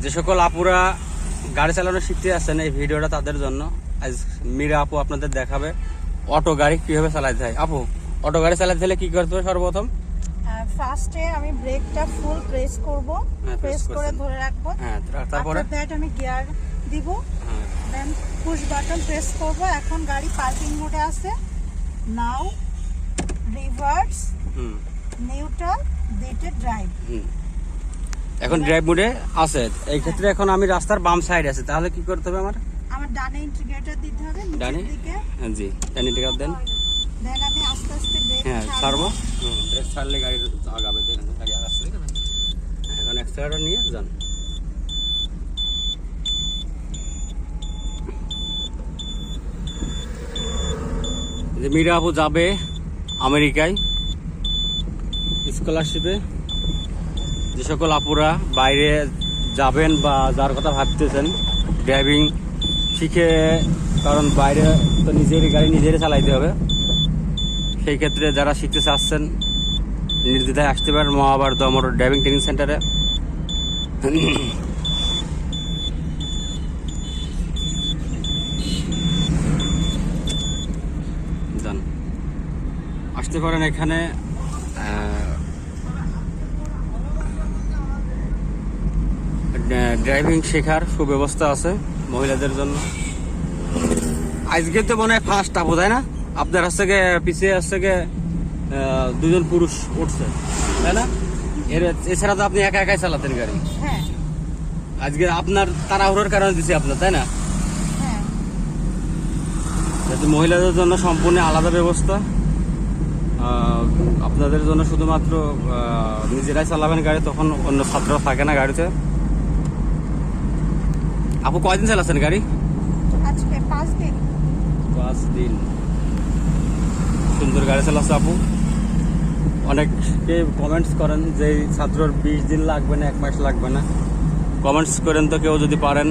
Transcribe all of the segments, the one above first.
যে সকল আপুরা গাড়ি চালানো শিখতে আসছেন এই ভিডিওটা তাদের জন্য। আজ মীরা আপু আপনাদের দেখাবে অটো গাড়ি কীভাবে চালাতে হয়। আপু অটো গাড়ি চালাতে হলে কি করতে হবে সর্বপ্রথম? ফার্স্টে আমি ব্রেকটা ফুল প্রেস করব। হ্যাঁ, প্রেস করে ধরে রাখব। হ্যাঁ তার- তারপরে? দ্যাট আমি গিয়ার দিব। হ্যাঁ, দেন পুশ বাটন প্রেস করব। এখন গাড়ি পার্কিং মোডে আছে। নাও রিভার্স হুম। নিউট্রাল দিতে ড্রাইভ হুম। এখন ড্রাইভ মোডে আছে। এই ক্ষেত্রে এখন আমি রাস্তার বাম সাইড আছে। তাহলে কি করতে হবে আমার? আমার ডানে ইন্টিগ্রেটর দিতে হবে ডানে? হ্যাঁ জি জানি টিকার দেন। দেন আমি আস্তে আস্তে ব্রেক হ্যাঁ ছাড়বো। ব্রেক ছাড়লে গাড়ি আগাবে দেখেন গাড়ি আগাচ্ছে। দেখেন এখন এক্সট্রাটা নিয়ে যান। মীরা আপু যাবে আমেরিকায়। স্কলারশিপে। যে সকল আপুরা বাইরে যাবেন বা যার কথা ভাবতেছেন ড্রাইভিং শিখে, কারণ বাইরে তো নিজেরই গাড়ি নিজেরই চালাইতে হবে। সেই ক্ষেত্রে যারা শিখতে চাচ্ছেন, নির্দ্বিধায় আসতে পারেন মহাবার দমর ড্রাইভিং ট্রেনিং সেন্টারে আসতে পারেন এখানে ড্রাইভিং শেখার সুব্যবস্থা আছে মহিলাদের জন্য। আজকে তো মনে হয় ফার্স্ট আপু তাই না? আপনার হচ্ছে গিয়ে পিছিয়ে হচ্ছে গিয়ে দুজন পুরুষ উঠছে তাই না? এর এছাড়া তো আপনি একা একাই চালাতেন গাড়ি। হ্যাঁ। আজকে আপনার তাড়াহুড়োর কারণে দিছি আপনার তাই না? হ্যাঁ। যাতে মহিলাদের জন্য সম্পূর্ণ আলাদা ব্যবস্থা আপনাদের জন্য শুধুমাত্র নিজেরাই চালাবেন গাড়ি তখন অন্য ছাত্র থাকে না গাড়িতে। আপু কয়দিন চালাচ্ছেন গাড়ি? আজকে পাঁচ দিন। পাঁচ দিন। সুন্দর গাড়ি চালাচ্ছে আপু। অনেকে কমেন্টস করেন যে ছাত্রর বিশ দিন লাগবে না এক মাস লাগবে না। কমেন্টস করেন তো কেউ যদি পারেন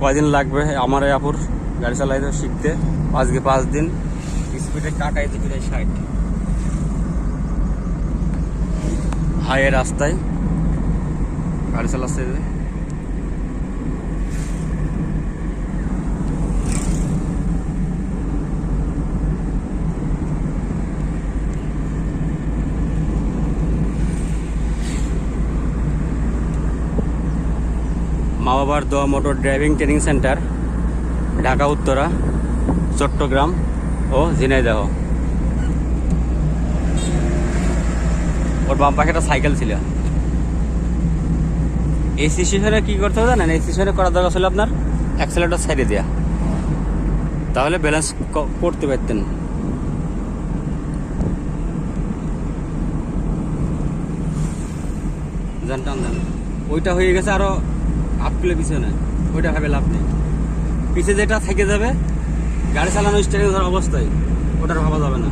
কয়দিন লাগবে আমার এই আপুর গাড়ি চালাইতে শিখতে? আজকে পাঁচ দিন। স্পিডে কাটাই দিকে ষাট। হাইয়ের রাস্তায় গাড়ি চালাচ্ছে মা বাবার দোয়া motor driving training centre, Dhaka, Uttara, Chittagong ও ঝিনাইদহ। ওর বাম পাশে একটা সাইকেল ছিল। এই সিচুয়েশনে কি করতে হবে জানেন? এই সিচুয়েশনে করা দরকার ছিল আপনার অ্যাক্সেলেটার সাইডে দেওয়া তাহলে ব্যালেন্স করতে পারতেন। টান ওইটা হয়ে গেছে আরও আপ কিলো পিছনে ওইটা ভাবে লাভ নেই। পিছে যেটা থেকে যাবে, গাড়ি চালানো স্টার্টিং ধর অবস্থায়, ওটার ভাবা যাবে না।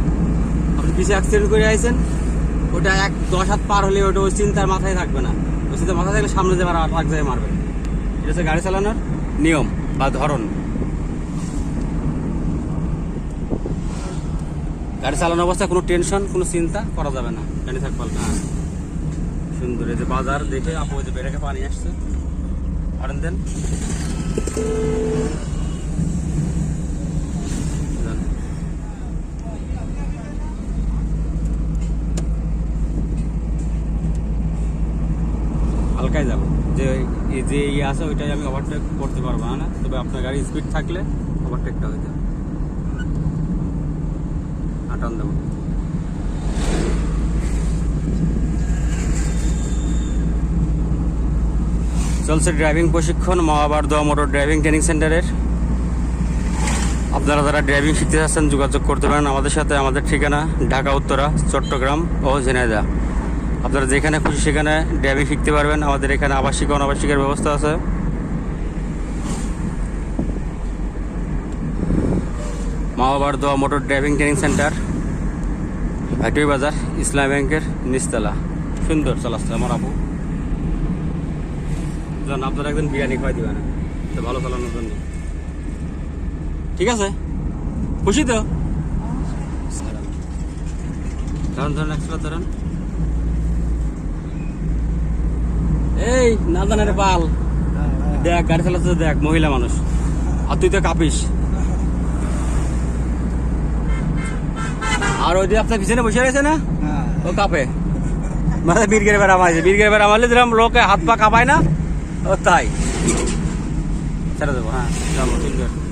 আপনি পিছে অ্যাক্সিডেন্ট করে আইছেন, ওটা এক দশ হাত পার হলে ওটা ওই চিন্তার মাথায় থাকবে না। ওই চিন্তার মাথায় থাকলে সামনে যাবার এক জায়গায় মারবে। এটা হচ্ছে গাড়ি চালানোর নিয়ম বা ধরন। গাড়ি চালানো অবস্থায় কোনো টেনশন কোনো চিন্তা করা যাবে না। গাড়ি থাকবে হ্যাঁ সুন্দর, এই যে বাজার দেখে আপু যে বেড়েকে পানি আসছে। আরেন দেন যান। হালকাই যাব। যে যে ইয়ে আছে, ওইটাই আমি ওভারটেক করতে পারব না? তবে আপনার গাড়ি স্পিড থাকলে ওভারটেকটা হয়ে যাবে। আটান দেবো। চলছে ড্রাইভিং প্রশিক্ষণ মহাবার দোয়া মোটর ড্রাইভিং ট্রেনিং সেন্টারের। আপনারা যারা ড্রাইভিং শিখতে চাচ্ছেন যোগাযোগ করতে পারেন আমাদের সাথে, আমাদের ঠিকানা ঢাকা, উত্তরা, চট্টগ্রাম ও ঝিনাইদহ। আপনারা যেখানে খুশি সেখানে ড্রাইভিং শিখতে পারবেন। আমাদের এখানে আবাসিক অনাবাসিকের ব্যবস্থা আছে। মহাবার দোয়া motor driving training centre Bhatui Bazar, ইসলাম ব্যাংকের নিচতলা। সুন্দর চালাচ্ছে আমার আপু যান আপনারা একদিন বিরিয়ানি খাওয়াই দিবেন। তো ভালো চালানোর জন্য। ঠিক আছে? খুশি তো? ধরেন ধরেন ধরেন। এই পাল দেখ, গাড়ি দেখ, মহিলা মানুষ। আর তুই তো কাঁপিস। আর ওই যে আপনার পিছনে বসে রয়েছে না? ও কাঁপে। মানে বীরগের বেড়া মারছে। বীরগের বেড়া মারলে যেরকম লোকে হাত পা কাঁপায় না ও তাই। ছেড়ে দেবো হ্যাঁ ঠিক আছে।